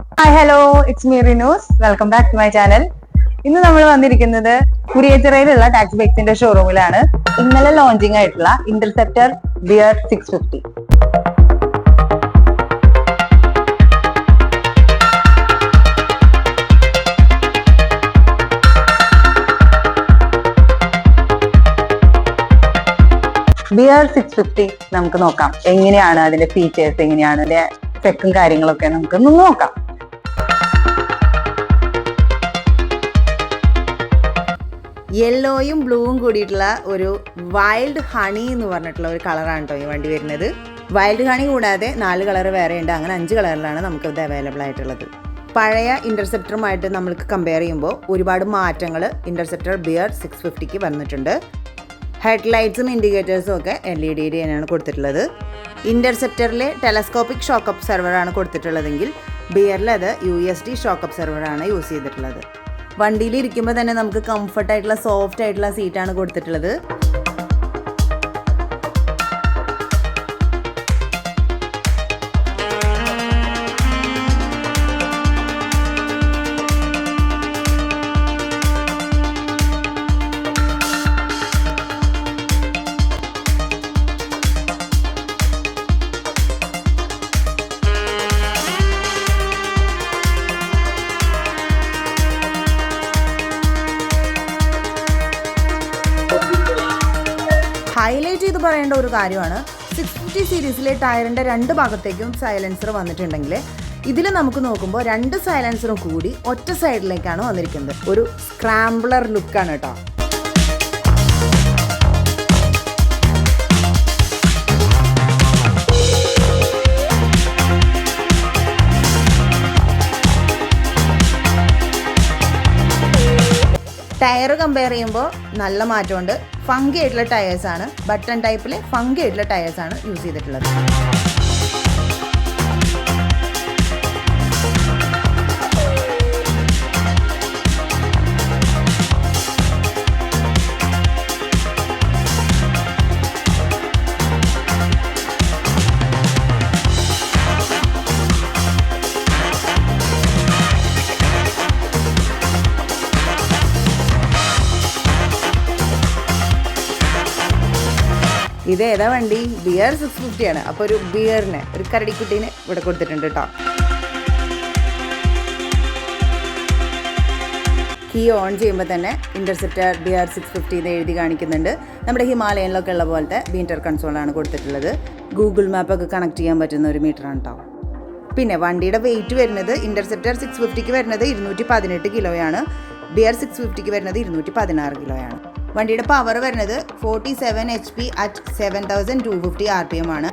Hi hello it's me Rinu's welcome back to my channel ഇന്ന് നമ്മൾ വന്നിരിക്കുന്നത് കുരിയച്ചിറയിലുള്ള taxi ബൈക്സിന്റെ ഷോറൂമിലാണ് ഇന്നലെ ലോഞ്ചിങ് ആയിട്ടുള്ള Interceptor Bear six fifty Bear six fifty നമുക്ക് നോക്കാം. എങ്ങനെയാണ് അതിന്റെ ഫീച്ചേഴ്സ് എങ്ങനെയാണ് അതിന്റെ സെക്കും കാര്യങ്ങളൊക്കെ നമുക്ക് നോക്കാം. യെല്ലോയും ബ്ലൂവും കൂടിയിട്ടുള്ള ഒരു വൈൽഡ് ഹണി എന്ന് പറഞ്ഞിട്ടുള്ള ഒരു കളറാണ് കേട്ടോ ഈ വണ്ടി വരുന്നത്. വൈൽഡ് ഹണി കൂടാതെ നാല് കളർ വേറെ ഉണ്ട്. അങ്ങനെ അഞ്ച് കളറിലാണ് നമുക്ക് അവൈലബിൾ ആയിട്ടുള്ളത്. പഴയ ഇന്റർസെപ്റ്ററുമായിട്ട് നമ്മൾക്ക് കമ്പയർ ചെയ്യുമ്പോൾ ഒരുപാട് മാറ്റങ്ങൾ ഇന്റർസെപ്റ്റർ ബിയർ സിക്സ് ഫിഫ്റ്റിക്ക് വന്നിട്ടുണ്ട്. ഹെഡ് ലൈറ്റ്സും ഇൻഡിക്കേറ്റേഴ്സും ഒക്കെ എൽ ഇ ഡി തന്നെയാണ് കൊടുത്തിട്ടുള്ളത്. ഇന്റർസെപ്റ്ററിലെ ടെലസ്കോപ്പിക് ഷോക്ക് ഒബ്സർവറാണ് കൊടുത്തിട്ടുള്ളതെങ്കിൽ ബിയറിൽ അത് യു എസ് ഡി ഷോക്ക് ഒബ്സർവറാണ് യൂസ് ചെയ്തിട്ടുള്ളത്. വണ്ടിയിൽ ഇരിക്കുമ്പോൾ തന്നെ നമുക്ക് കംഫർട്ടായിട്ടുള്ള സോഫ്റ്റ് ആയിട്ടുള്ള സീറ്റാണ് കൊടുത്തിട്ടുള്ളത്. ഹൈലൈറ്റ് ചെയ്ത് പറയേണ്ട ഒരു കാര്യമാണ്. സിക്സ് ഫിഫ്റ്റി സീരീസിലെ ടയറിന്റെ രണ്ട് ഭാഗത്തേക്കും സൈലൻസർ വന്നിട്ടുണ്ടെങ്കിൽ ഇതിൽ നമുക്ക് നോക്കുമ്പോൾ രണ്ട് സൈലൻസറും കൂടി ഒറ്റ സൈഡിലേക്കാണ് വന്നിരിക്കുന്നത്. ഒരു സ്ക്രാംബ്ലർ ലുക്കാണ് കേട്ടോ ടയർ കമ്പയർ ചെയ്യുമ്പോൾ നല്ല മാറ്റമുണ്ട്. ഫങ്കി ആയിട്ടുള്ള ടയേഴ്സാണ് ബട്ടൺ ടൈപ്പിൽ ഫങ്കി ആയിട്ടുള്ള ടയേഴ്സാണ് യൂസ് ചെയ്തിട്ടുള്ളത്. ഇത് ഏതാ വണ്ടി? ബിയർ സിക്സ് ഫിഫ്റ്റി ആണ്. അപ്പോൾ ഒരു ബിയറിന് ഒരു കരടിക്കുട്ടീനെ ഇവിടെ കൊടുത്തിട്ടുണ്ട് കേട്ടോ കീ ഓൺ ചെയ്യുമ്പോൾ തന്നെ Interceptor B R six fifty എന്ന് എഴുതി കാണിക്കുന്നുണ്ട്. നമ്മുടെ ഹിമാലയനിലൊക്കെ ഉള്ള പോലത്തെ മീറ്റർ കൺസോളാണ് കൊടുത്തിട്ടുള്ളത്. ഗൂഗിൾ മാപ്പൊക്കെ കണക്ട് ചെയ്യാൻ പറ്റുന്ന ഒരു മീറ്ററാണ് കേട്ടോ പിന്നെ വണ്ടിയുടെ വെയിറ്റ് വരുന്നത് ഇന്റർസെപ്റ്റർ സിക്സ് ഫിഫ്റ്റിക്ക് വരുന്നത് ഇരുന്നൂറ്റി പതിനെട്ട് കിലോയാണ് ബി ആർ സിക്സ് ഫിഫ്റ്റിക്ക് വരുന്നത് ഇരുന്നൂറ്റി പതിനാറ് കിലോയാണ് വണ്ടിയുടെ പവർ വരുന്നത് forty seven H P at seven thousand two fifty R P M ആണ്.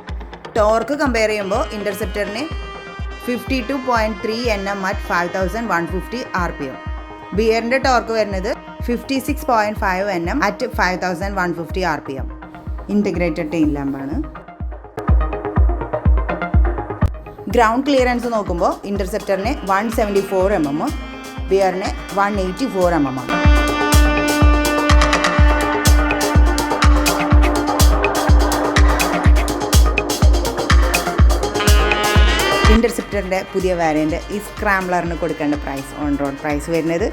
ടോർക്ക് കമ്പയർ ചെയ്യുമ്പോൾ ഇന്റർസെപ്റ്ററിന് fifty two point three N M at five thousand one fifty R P M ബിയറിന്റെ torque വരുന്നത് fifty six point five N M at five thousand one fifty R P M integrated tail ലാമ്പാണ് ground clearance നോക്കുമ്പോൾ ഇന്റർസെപ്റ്ററിന് one seventy four M M ബിയറിന് one eighty four M M ആണ്. ഇന്റർസെപ്റ്ററിന്റെ പുതിയ variant ഈ സ്ക്രാംബ്ലറിന് കൊടുക്കേണ്ട price on road price വരുന്നത്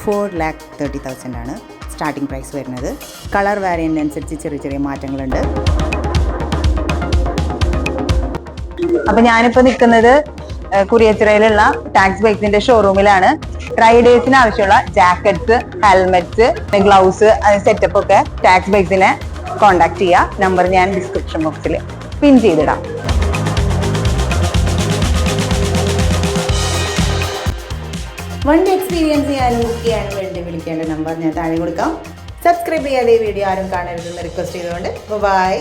four lakh thirty thousand ആണ്. Starting price വരുന്നത്. കളർ വാരിയന്റ് അനുസരിച്ച് ചെറിയ ചെറിയ മാറ്റങ്ങളുണ്ട്. അപ്പം ഞാനിപ്പോൾ നിൽക്കുന്നത് കുറിയച്ചിറയിലുള്ള ടാക്സ് ബൈക്സിന്റെ ഷോറൂമിലാണ് റൈഡേഴ്സിന് ആവശ്യമുള്ള ജാക്കറ്റ്സ് ഹെൽമെറ്റ്സ് ഗ്ലൗസ് സെറ്റപ്പ് ഒക്കെ ടാക്സ് ബൈക്സിനെ കോണ്ടാക്ട് ചെയ്യുക. നമ്പർ ഞാൻ ഡിസ്ക്രിപ്ഷൻ ബോക്സിൽ പിൻ ചെയ്തിടാം. വണ്ടി എക്സ്പീരിയൻസ് ചെയ്യാനും ബുക്ക് ചെയ്യാനും വേണ്ടി വിളിക്കേണ്ട നമ്പർ ഞാൻ താഴെ കൊടുക്കാം. സബ്സ്ക്രൈബ് ചെയ്യാതെ വീഡിയോ ആരും കാണരുതെന്ന് റിക്വസ്റ്റ് ചെയ്തുകൊണ്ട്. ബൈ